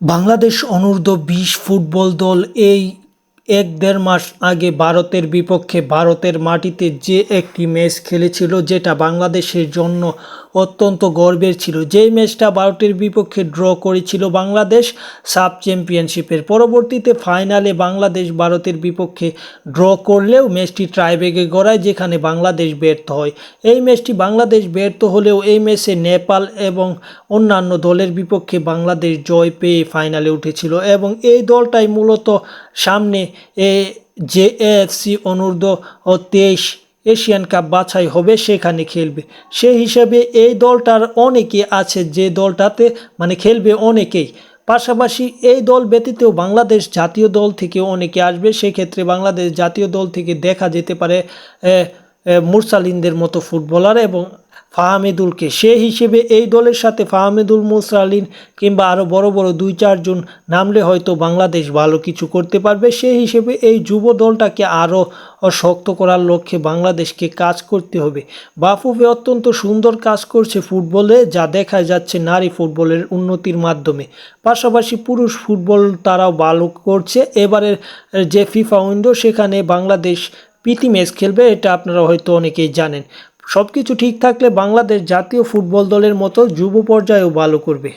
বাংলাদেশ অনূর্ধ্ব বিশ ফুটবল দল এই এক দেড় মাস আগে ভারতের বিপক্ষে ভারতের মাটিতে যে একটি ম্যাচ খেলেছিল, যেটা বাংলাদেশের জন্য অত্যন্ত গর্বের ছিল। যেই ম্যাচটা ভারতের বিপক্ষে ড্র করেছিল বাংলাদেশ সাব চ্যাম্পিয়নশিপের। পরবর্তীতে ফাইনালে বাংলাদেশ ভারতের বিপক্ষে ড্র করলেও ম্যাচটি ট্রাইব্রেকে গড়ায়, যেখানে বাংলাদেশ ব্যর্থ হয়। এই ম্যাচটি বাংলাদেশ ব্যর্থ হলেও এই ম্যাচে নেপাল এবং অন্যান্য দলের বিপক্ষে বাংলাদেশ জয় পেয়ে ফাইনালে উঠেছিল এবং এই দলটাই মূলত সামনে এ যে এএফসি অনূর্ধ্ব ও তেইশ এশিয়ান কাপ বাছাই হবে, সেখানে খেলবে। সেই হিসেবে এই দলটার অনেকে আছে, যে দলটাতে মানে খেলবে অনেকেই। পাশাপাশি এই দল ব্যতীতেও বাংলাদেশ জাতীয় দল থেকে অনেকে আসবে। সেক্ষেত্রে বাংলাদেশ জাতীয় দল থেকে দেখা যেতে পারে মুরসালিনদের মতো ফুটবলার এবং ফাহামিদুলকে। সে হিসেবে এই দলের সাথে ফাহামিদুল, মুরসালিন কিংবা আরও বড় বড় দুই চারজন নামলে হয়তো বাংলাদেশ ভালো কিছু করতে পারবে। সে হিসেবে এই যুব দলটাকে আরও শক্ত করার লক্ষ্যে বাংলাদেশকে কাজ করতে হবে। বাফুফে অত্যন্ত সুন্দর কাজ করছে ফুটবলে, যা দেখা যাচ্ছে নারী ফুটবলের উন্নতির মাধ্যমে। পাশাপাশি পুরুষ ফুটবল তারাও ভালো করছে। এবারের যে ফিফা উইন্ডো, সেখানে বাংলাদেশ প্রীতি ম্যাচ খেলবে, এটা আপনারা হয়তো অনেকেই জানেন। সব কিছু ঠিক থাকলে বাংলাদেশ জাতীয় ফুটবল দলের মতো যুব পর্যায়েও ভালো করবে।